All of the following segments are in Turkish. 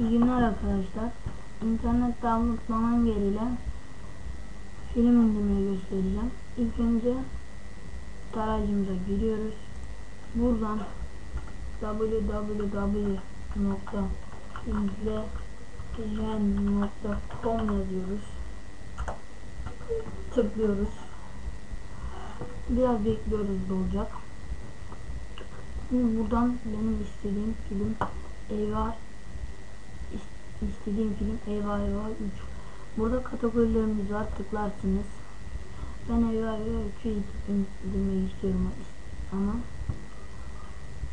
İyi günler arkadaşlar. İnternet downloadlanan ile film indirmeyi göstereceğim. İlk önce tarayıcımıza giriyoruz. Buradan www.izleyen.com yazıyoruz. Tıklıyoruz. Biraz bekliyoruz dolacak. Şimdi buradan benim istediğim film Eyvah istediğim film Eyvah Eyvah 3 Burada kategorilerimiz var tıklarsınız. Ben Eyvah Eyvah 3'ü indirmek istiyorum. Ama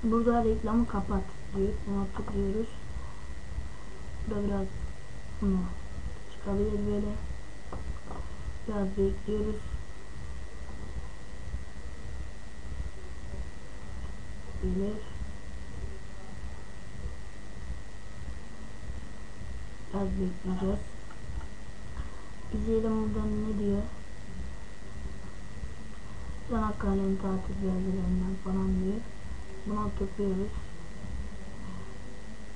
Burada reklamı kapat diyor. Buna tıklıyoruz. Burada biraz bunu çıkabilir böyle. Biraz bekliyoruz. Bilir Biraz bekleyeceğiz. İzleyelim buradan ne diyor. Çanakkale'nin tatil belgelerinden falan diyor. Buna tıklıyoruz.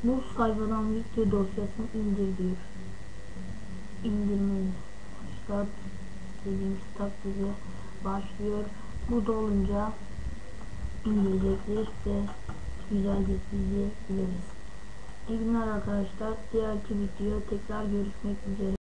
Bu sayfadan video dosyasını indir diyor. İndirmeyi başlat dediğimiz takdirde başlıyor. Bu da olunca indirecektir ve güzelce izleyebiliriz. İyi günler arkadaşlar. Diğerki video tekrar görüşmek üzere.